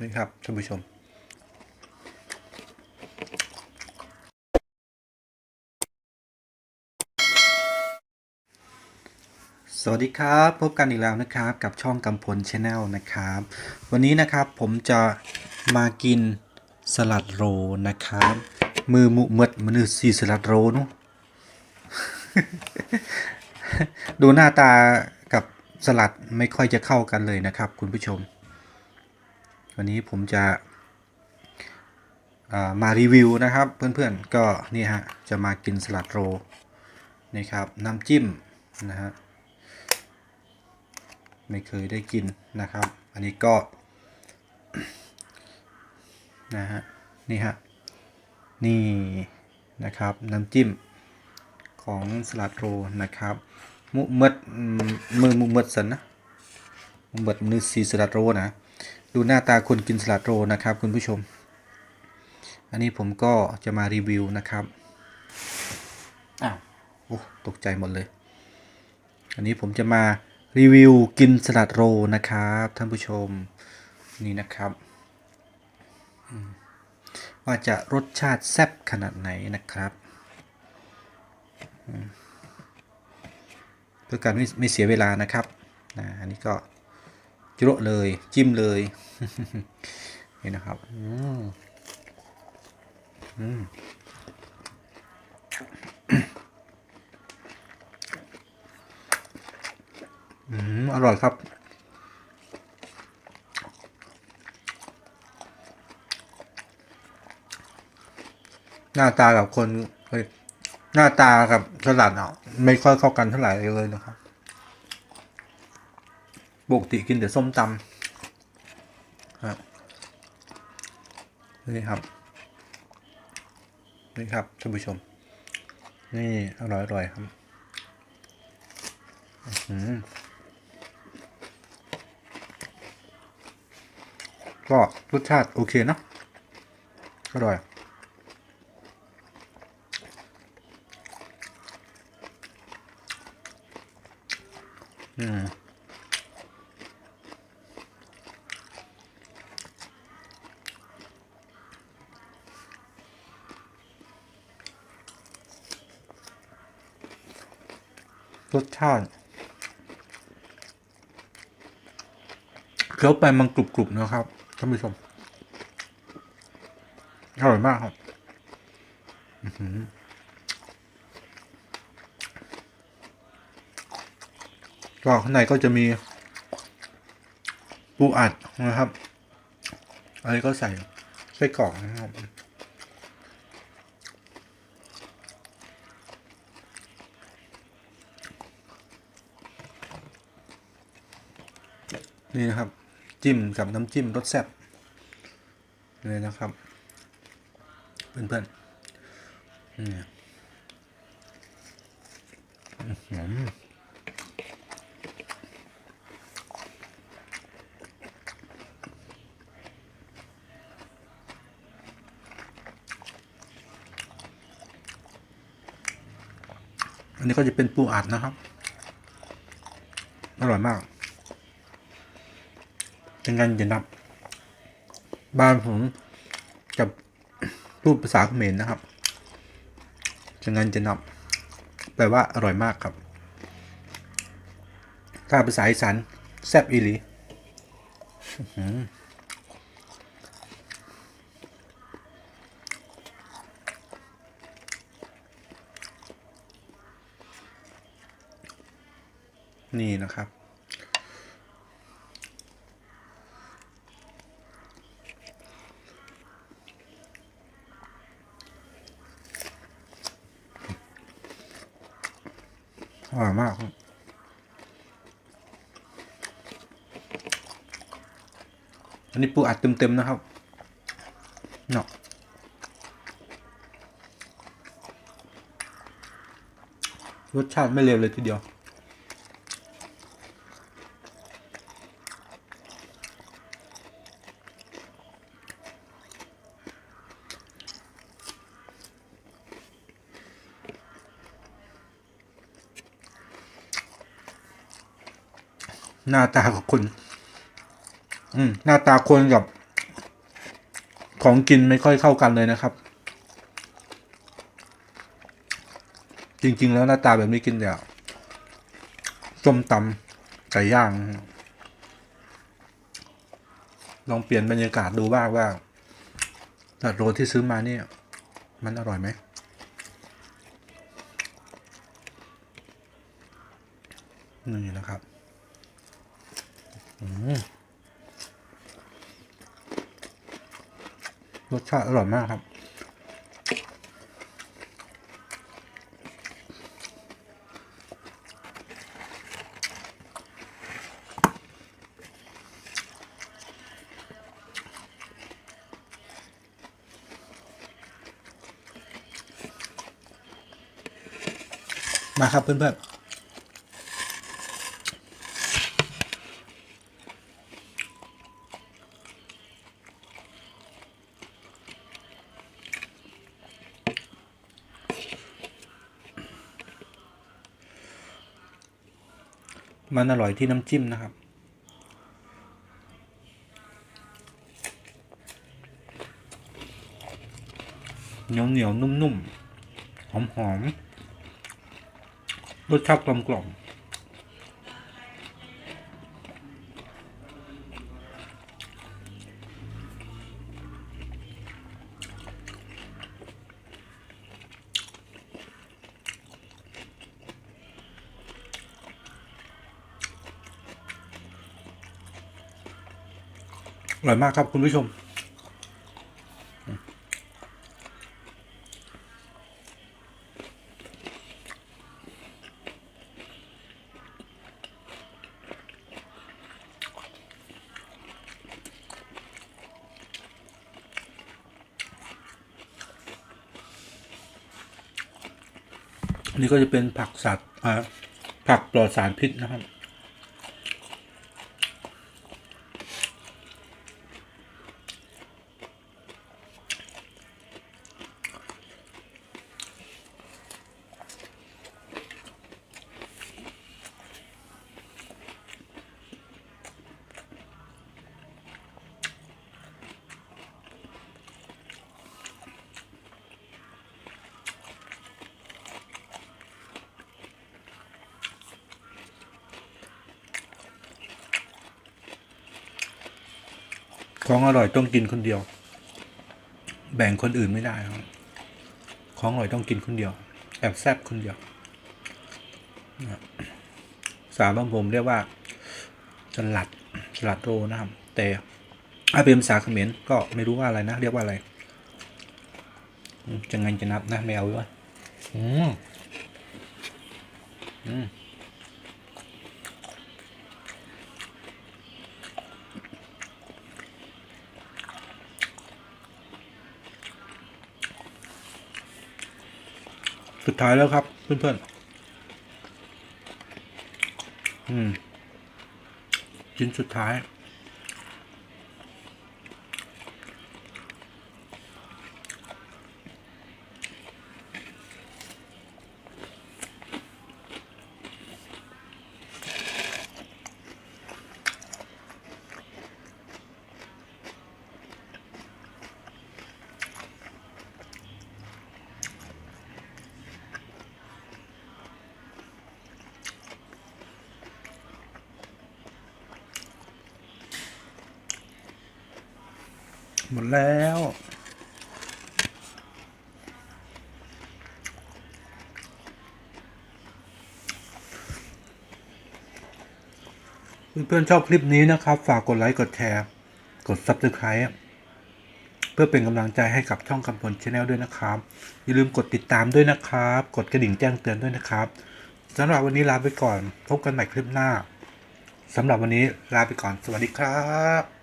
นี่ครับท่านผู้ชม สวัสดีครับ พบกันอีกแล้วนะครับ กับช่องกำพลชาแนลนะครับ วันนี้นะครับผมจะมากินสลัดโรนะครับ มือมุมดมือสีสลัดโรนอะดูหน้าตากับสลัดไม่ค่อยจะเข้ากันเลยนะครับ คุณผู้ชม วันนี้ผมจะามารีวิวนะครับเพื่อนๆก็นี่ฮะจะมากินสลัดโรนะครับน้ำจิ้มนะฮะไม่เคยได้กินนะครับ อันนี้ก็นะฮะนี่ฮะนี่นะครับน้ำจิ้มของสลัดโรนะครับมุเมดอืมมือมุเมดสันนะมุเมดมือสีสลัดโรนะ ดูหน้าตาคนกินสลัดโรนะครับคุณผู้ชม อันนี้ผมก็จะมารีวิวนะครับอ้าวโอ้ตกใจหมดเลย อันนี้ผมจะมารีวิวกินสลัดโรนะครับท่านผู้ชมนี่นะครับว่าจะรสชาติแซ่บขนาดไหนนะครับเพื่อการไม่ไม่เสียเวลานะครับนะอันนี้ก็ จุโรเลย จิ้มเลยนี่นะครับอืมอืมอร่อยครับหน้าตากับคนหน้าตากับสลัดเนาะไม่ค่อยเข้ากันเท่าไหร่เลยนะครับ ปกติกินแต่ส้มตำครับนี่ครับ นี่ครับท่านผู้ชม นี่อร่อยอร่อยครับอืมก็รสชาติโอเคนะอร่อยอืม ชาติเคี้ยวไปมันกรุบๆนะครับท่านผู้ชมอร่อยมากครับหือก็ข้างในก็จะมีปูอัดนะครับอะไรก็ใส่ไส้กรอกนะครับ นี่นะครับ จิ้มกับน้ำจิ้มรสแซ่บเลยนะครับ เพื่อนๆนี่อันนี้ก็จะเป็นปูอัดนะครับ อร่อยมาก เป็นไงจะนับ บ้านผมกับพูดภาษาเขมรนะครับจะงั้นจะนับ แปลว่าอร่อยมากครับ ถ้าภาษาอีสานแซ่บอีหลีนี่นะครับ อร่อยมากอันนี้ปูอัดเต็มๆนะครับเนาะรสชาติไม่เลวเลยทีเดียว หน้าตาของคน อืม หน้าตาคนกับ ของกินไม่ค่อยเข้ากันเลยนะครับ จริง ๆ แล้วหน้าตาแบบนี้กินเดี๋ยวส้มตำไก่ย่าง ลองเปลี่ยนบรรยากาศดูบ้างว่าแต่โรที่ซื้อมาเนี่ย มันอร่อยไหมนี่นะครับ รสชาติอร่อยมากครับ มาครับเพื่อนๆ มันอร่อยที่น้ำจิ้มนะครับ เหนียวเหนียวนุ่มๆ หอมหอมๆรสชาติกลมกล่อม ร่อยมากครับคุณผู้ชมนนี้ก็จะเป็นผักสัตว์อ่าผักปลอดสารพิษนะครับ ของอร่อยต้องกินคนเดียว แบ่งคนอื่นไม่ได้ครับของอร่อยต้องกินคนเดียว แอบแซบคนเดียวสามบ้านผมเรียกว่าสลัดสลัดโรนะครับ แต่ถ้าเป็นภาษาเขมรก็ไม่รู้ว่าอะไรนะ เรียกว่าอะไรจะไงจะนับนะไม่เอาด้วยอืมอืม สุดท้ายแล้วครับ เพื่อนๆอืมชิ้นสุดท้าย หมดแล้ว เพื่อนๆชอบคลิปนี้นะครับ ฝากกดไลค์กดแชร์ กด Subscribe เพื่อเป็นกำลังใจให้กับช่องคำพลชาแนลด้วยนะครับ อย่าลืมกดติดตามด้วยนะครับ กดกระดิ่งแจ้งเตือนด้วยนะครับสำหรับวันนี้ลาไปก่อน พบกันใหม่คลิปหน้าสำหรับวันนี้ลาไปก่อน สวัสดีครับ